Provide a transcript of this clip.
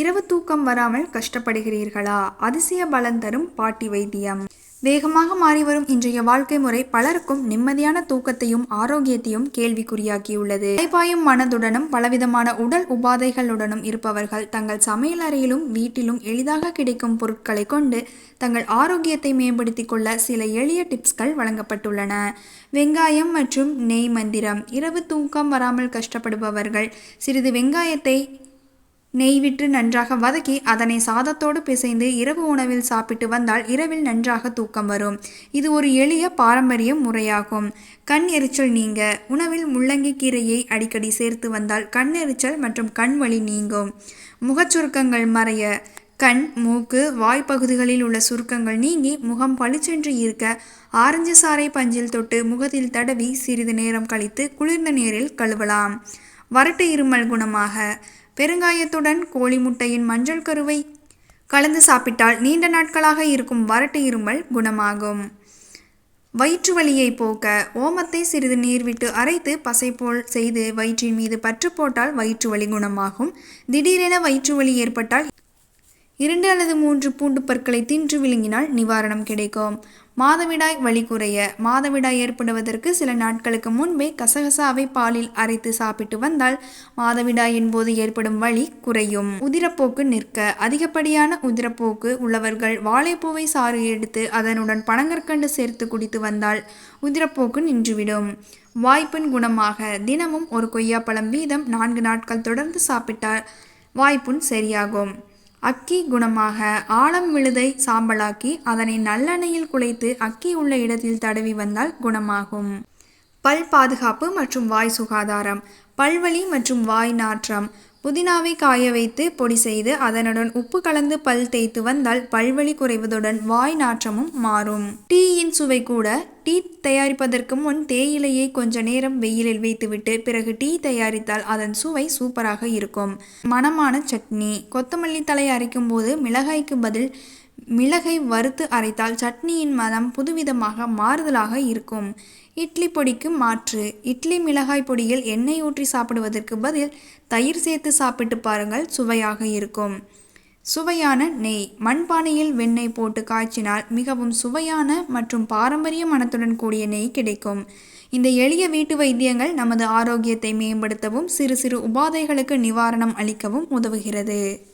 இரவு தூக்கம் வராமல் கஷ்டப்படுகிறீர்களா? அதிசய பலன் தரும் பாட்டி வைத்தியம். வேகமாக மாறி வரும் இன்றைய வாழ்க்கை முறை பலருக்கும் நிம்மதியான தூக்கத்தையும் ஆரோக்கியத்தையும் கேள்விக்குறியாக்கியுள்ளது. பாயும் மனதுடனும் பலவிதமான உடல் உபாதைகளுடனும் இருப்பவர்கள் தங்கள் சமையலறையிலும் வீட்டிலும் எளிதாக கிடைக்கும் பொருட்களை கொண்டு தங்கள் ஆரோக்கியத்தை மேம்படுத்திக் கொள்ள சில எளிய டிப்ஸ்கள் வழங்கப்பட்டுள்ளன. வெங்காயம் மற்றும் நெய் மந்திரம். இரவு தூக்கம் வராமல் கஷ்டப்படுபவர்கள் சிறிது வெங்காயத்தை நெய் விட்டு நன்றாக வதக்கி அதனை சாதத்தோடு பிசைந்து இரவு உணவில் சாப்பிட்டு வந்தால் இரவில் நன்றாக தூக்கம் வரும். இது ஒரு எளிய பாரம்பரிய முறையாகும். கண் எரிச்சல் நீங்க. உணவில் முள்ளங்கி கீரையை அடிக்கடி சேர்த்து வந்தால் கண் எரிச்சல் மற்றும் கண் வலி நீங்கும். முகச்சுருக்கங்கள் மறைய. கண் மூக்கு வாய்ப்பகுதிகளில் உள்ள சுருக்கங்கள் நீங்கி முகம் பளிச்சென்று இருக்க ஆரஞ்சு சாறை பஞ்சில் தொட்டு முகத்தில் தடவி சிறிது நேரம் கழித்து குளிர்ந்த நீரில் கழுவலாம். வறட்டு இருமல் குணமாக. பெருங்காயத்துடன் கோழி முட்டையின் மஞ்சள் கருவை கலந்து சாப்பிட்டால் நீண்ட நாட்களாக இருக்கும் வறட்டு இருமல் குணமாகும். வயிற்று வலியை போக்க ஓமத்தை சிறிது நீர் விட்டு அரைத்து பசை போல் செய்து வயிற்றின் மீது பற்று போட்டால் வயிற்று வலி குணமாகும். திடீரென வயிற்று வலி ஏற்பட்டால் இரண்டு அல்லது மூன்று பூண்டு பற்களை தின்று விழுங்கினால் நிவாரணம் கிடைக்கும். மாதவிடாய் வலி குறைய மாதவிடாய் ஏற்படுவதற்கு சில நாட்களுக்கு முன்பே கசகசாவை பாலில் அரைத்து சாப்பிட்டு வந்தால் மாதவிடாயின் போது ஏற்படும் வலி குறையும். உதிரப்போக்கு நிற்க அதிகப்படியான உதிரப்போக்கு உள்ளவர்கள் வாழைப்பூவை சாறு எடுத்து அதனுடன் பனங்கற்கண்டு சேர்த்து குடித்து வந்தால் உதிரப்போக்கு நின்றுவிடும். வாய்ப்பின் குணமாக தினமும் ஒரு கொய்யாப்பழம் வீதம் நான்கு நாட்கள் தொடர்ந்து சாப்பிட்டால் வாய்ப்புண் சரியாகும். அக்கி குணமாக ஆழம் விழுதை சாம்பலாக்கி அதனை நல்லெண்ணெயில் குழைத்து அக்கி உள்ள இடத்தில் தடவி வந்தால் குணமாகும். பல் பாதுகாப்பு மற்றும் வாய் சுகாதாரம் பல்வலி மற்றும் வாய் நாற்றம் புதினாவை காய வைத்து பொடி செய்து அதனுடன் உப்பு கலந்து பல் தேய்த்து வந்தால் பல்வலி குறைவதுடன் வாய் நாற்றமும் மாறும். டீயின் சுவை கூட டீ தயாரிப்பதற்கு முன் தேயிலையை கொஞ்ச நேரம் வெயிலில் வைத்துவிட்டு பிறகு டீ தயாரித்தால் அதன் சுவை சூப்பராக இருக்கும். மணமான சட்னி. கொத்தமல்லி தலை அரைக்கும் போது மிளகாய்க்கு பதில் மிளகை வறுத்து அரைத்தால் சட்னியின் மனம் புதுவிதமாக மாறுதலாக இருக்கும். இட்லி பொடிக்கு மாற்று. இட்லி மிளகாய் பொடியில் எண்ணெய் ஊற்றி சாப்பிடுவதற்கு பதில் தயிர் சேர்த்து சாப்பிட்டு பாருங்கள் சுவையாக இருக்கும். சுவையான நெய். மண்பானையில் வெண்ணெய் போட்டு காய்ச்சினால் மிகவும் சுவையான மற்றும் பாரம்பரிய மனத்துடன் கூடிய நெய் கிடைக்கும். இந்த எளிய வீட்டு வைத்தியங்கள் நமது ஆரோக்கியத்தை மேம்படுத்தவும் சிறு சிறு உபாதைகளுக்கு நிவாரணம் அளிக்கவும் உதவுகிறது.